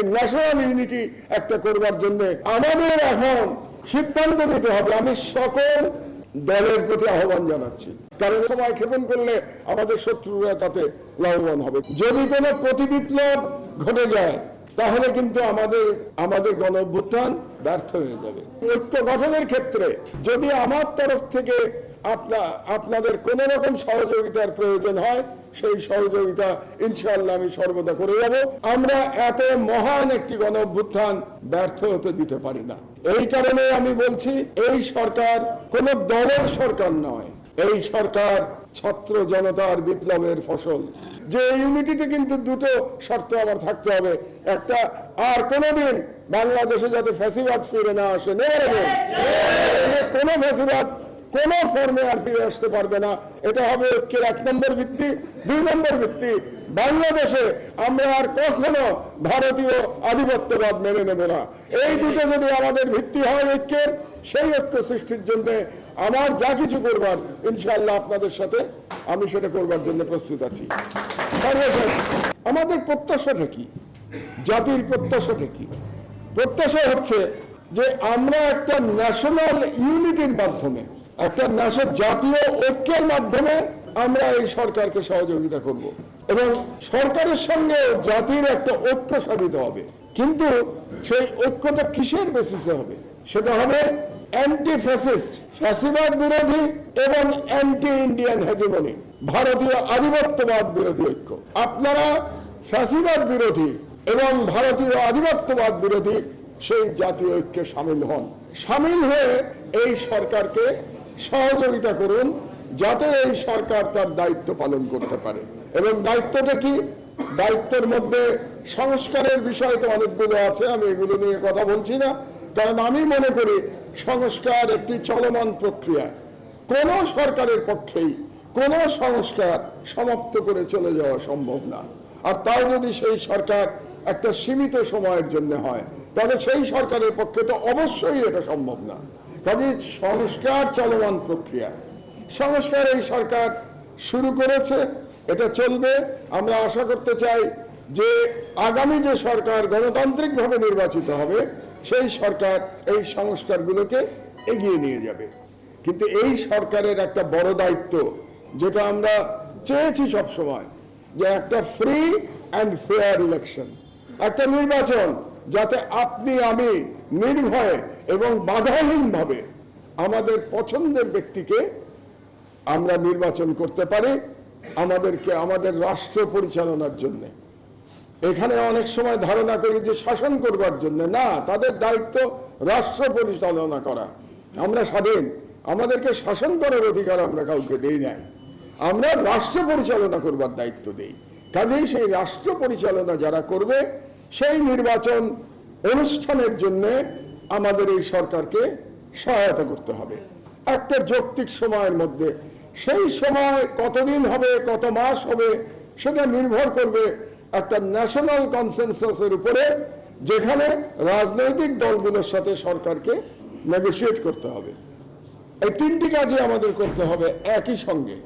এই national unity একটা করবার জন্য আমাদের এখন সিদ্ধান্ত নিতে হবে। আমি সকল দলের প্রতি আহ্বান জানাচ্ছি। কারণ সময় ক্ষেপণ করলে আমাদের শত্রুরা তাতে লাভবান হবে। যদি কোনো প্রতিবিপ্লব ঘটে যায়, তাহলে কিন্তু আমাদের আমাদের গণ অভ্যুত্থান ব্যর্থ হয়ে যাবে। ঐক্য গঠনের ক্ষেত্রে যদি আমার তরফ থেকে আপনা আপনাদের কোন রকম সহযোগিতার প্রয়োজন হয় সেই সহযোগিতা ইনশাআল্লাহ আমি সর্বদা করে যাব। আমরা এত মহান একটি গণ অভ্যুত্থান ব্যর্থ হতে দিতে পারি না। এই কারণে আমি বলছি এই সরকার কোন দলের সরকার নয়। এই সরকার ছাত্র জনতার বিপ্লবের ফসল। যে ইউনিটিতে কিন্তু দুটো শর্ত আমার থাকতে হবে। একটা আর কোনোদিন বাংলাদেশে যাতে ফ্যাসিবাদ ফিরে না আসে নেবার কোনো ফ্যাসিবাদ কোন ফর্মে আর ফিরে আসতে পারবে না। এটা হবে ঐক্যের এক নম্বর ভিত্তি, দুই নম্বর ভিত্তি। বাংলাদেশে আমরা আর কখনো ভারতীয় আধিপত্যবাদ মেনে নেব না। এই দুটো যদি আমাদের ভিত্তি হয় ঐক্যের, সেই ঐক্য সৃষ্টির জন্য আমার যা কিছু করবার, ইনশাআল্লাহ আপনাদের সাথে আমি সেটা করবার জন্য প্রস্তুত আছি। আমাদের প্রত্যাশাটা কি? জাতির প্রত্যাশাটা কি? প্রত্যাশা হচ্ছে যে আমরা একটা ন্যাশনাল ইউনিটির মাধ্যমে একটা ন্যাশনাল জাতীয় ঐক্যের মাধ্যমে আমরা এই সরকারকে সহযোগিতা করব। এবং সরকারের সঙ্গে জাতির একটা ঐক্য সাধিত হবে। কিন্তু সেই ঐক্যটা কিসের বেসিসে হবে? সেটা হবে অ্যান্টি ফ্যাসিস্ট ফ্যাসিবাদ বিরোধী এবং অ্যান্টি ইন্ডিয়ান হেজিমনি ভারতীয় আধিপত্যবাদ বিরোধী ঐক্য। আপনারা ফ্যাসিবাদ বিরোধী এবং ভারতীয় আধিপত্যবাদ বিরোধী সেই জাতীয় ঐক্যে সামিল হন। সামিল হয়ে এই সরকারকে সহযোগিতা করুন যাতে এই সরকার তার দায়িত্ব পালন করতে পারে। এবং দায়িত্বটা কি? দায়িত্বের মধ্যে সংস্কারের বিষয় তো অনেকগুলো আছে, আমি এগুলো নিয়ে কথা বলছি না। কারণ আমি মনে করি সংস্কার একটি চলমান প্রক্রিয়া। কোন সরকারের পক্ষেই কোন সংস্কার সমাপ্ত করে চলে যাওয়া সম্ভব না। আর তাও যদি সেই সরকার একটা সীমিত সময়ের জন্য হয়, তাহলে সেই সরকারের পক্ষে তো অবশ্যই এটা সম্ভব না। কাজে সংস্কার চলমান প্রক্রিয়া। সংস্কার এই সরকার শুরু করেছে, এটা চলবে। আমরা আশা করতে চাই যে আগামী যে সরকার গণতান্ত্রিকভাবে নির্বাচিত হবে, সেই সরকার এই সংস্কারগুলোকে এগিয়ে নিয়ে যাবে। কিন্তু এই সরকারের একটা বড় দায়িত্ব, যেটা আমরা চেয়েছি সবসময়, যে একটা ফ্রি অ্যান্ড ফেয়ার ইলেকশন একটা নির্বাচন। যাতে আপনি, আমি নির্ভয়ে এবং বাধাহীনভাবে আমাদের পছন্দের ব্যক্তিকে আমরা নির্বাচন করতে পারি আমাদেরকে, আমাদের রাষ্ট্র পরিচালনার জন্য। এখানে অনেক সময় ধারণা করি যে শাসন করবার জন্য। না, তাদের দায়িত্ব রাষ্ট্র পরিচালনা করা। আমরা স্বাধীন। আমাদেরকে শাসন করার অধিকার আমরা কাউকে দেই নাই। আমরা রাষ্ট্র পরিচালনা করবার দায়িত্ব দেই। কাজেই সেই রাষ্ট্র পরিচালনা যারা করবে সেই নির্বাচন অনুষ্ঠানের জন্য আমাদের এই সরকারকে সহায়তা করতে হবে। একটা যৌক্তিক সময়ের মধ্যে। সেই সময় কতদিন হবে, কত মাস হবে, সেটা নির্ভর করবে একটা ন্যাশনাল কনসেনসাসের উপরে, যেখানে রাজনৈতিক দলগুলোর সাথে সরকারকে নেগোসিয়েট করতে হবে। এই তিনটি কাজই আমাদের করতে হবে একই সঙ্গে।